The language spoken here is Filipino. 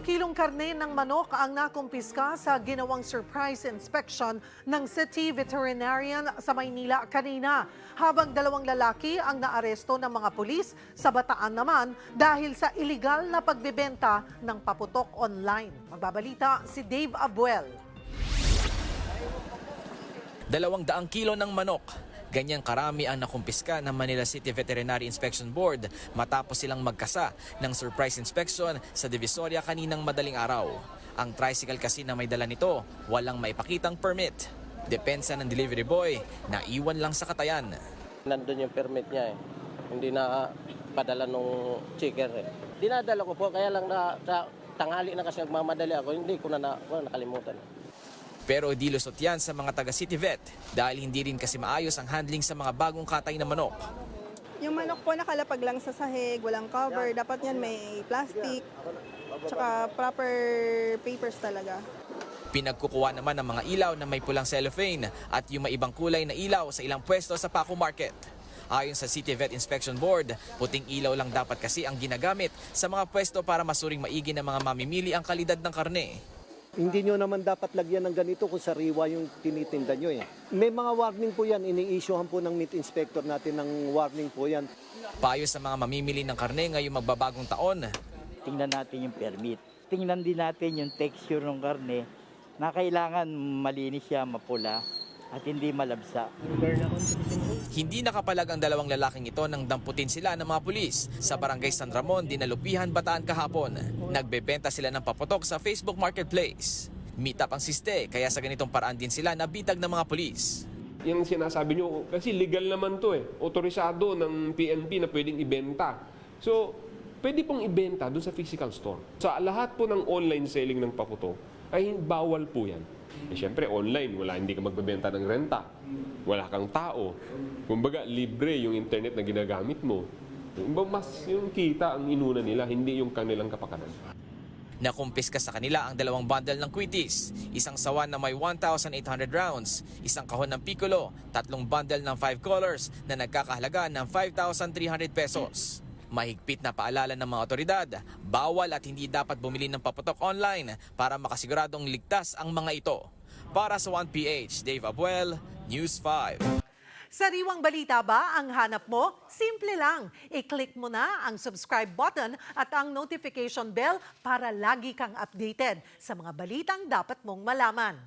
Kilo-kilong karne ng manok ang nakumpiska sa ginawang surprise inspection ng City Veterinarian sa Maynila kanina. Habang dalawang lalaki ang naaresto ng mga pulis sa Bataan naman dahil sa illegal na pagbebenta ng paputok online. Magbabalita si Dave Abuel. Dalawang daang kilo ng manok. Ganyang karami ang nakumpiska ng Manila City Veterinary Inspection Board matapos silang magkasa ng surprise inspection sa Divisoria kaninang madaling araw. Ang tricycle kasi na may dala nito, walang maipakitang permit. Depensa ng delivery boy, naiwan lang sa katayan. Nandun yung permit niya eh. Hindi na padala nung checker eh. Dinadala ko po, kaya lang na sa tanghali na kasi nagmamadali ako, hindi ko na, na nakalimutan. Pero di lusot yan sa mga taga City Vet dahil hindi rin kasi maayos ang handling sa mga bagong katay na manok. Yung manok po nakalapag lang sa sahig, walang cover. Dapat yan may plastic, tsaka proper papers talaga. Pinagkukuha naman ng mga ilaw na may pulang cellophane at yung may ibang kulay na ilaw sa ilang pwesto sa Paco Market. Ayon sa City Vet Inspection Board, puting ilaw lang dapat kasi ang ginagamit sa mga pwesto para masuring maigi ng mga mamimili ang kalidad ng karne. Hindi nyo naman dapat lagyan ng ganito kung sariwa yung tinitinda nyo eh. May mga warning po yan, ini-issuehan po ng meat inspector natin ng warning po yan. Payo sa mga mamimili ng karne ngayong magbabagong taon, tingnan natin yung permit. Tingnan din natin yung texture ng karne na kailangan malinis siya, mapula at hindi malabsa. Hindi nakapalag ang dalawang lalaking ito nang damputin sila ng mga pulis sa barangay San Ramon, Dinalupihan, Bataan kahapon. Nagbebenta sila ng paputok sa Facebook Marketplace. Meet up ang siste, kaya sa ganitong paraan din sila nabitag ng mga pulis. Yung sinasabi nyo, kasi legal naman to eh. Otorisado ng PNP na pwedeng ibenta. So, pwede pong ibenta doon sa physical store. Sa lahat po ng online selling ng paputok, ay bawal po yan. Eh, Siyempre, online, wala, hindi ka magbebenta ng renta. Wala kang tao. Kumbaga, libre yung internet na ginagamit mo. Mas yung kita ang inuna nila, hindi yung kanilang kapakanan. Nakumpiska sa kanila ang dalawang bundle ng Quitis, isang sawan na may 1,800 rounds, isang kahon ng Piccolo, tatlong bundle ng 5 colors na nagkakahalaga ng 5,300 pesos. Mahigpit na paalala ng mga otoridad, bawal at hindi dapat bumili ng paputok online para makasiguradong ligtas ang mga ito. Para sa 1PH, Dave Abuel, News 5. Sariwang balita ba ang hanap mo? Simple lang. I-click mo na ang subscribe button at ang notification bell para lagi kang updated sa mga balitang dapat mong malaman.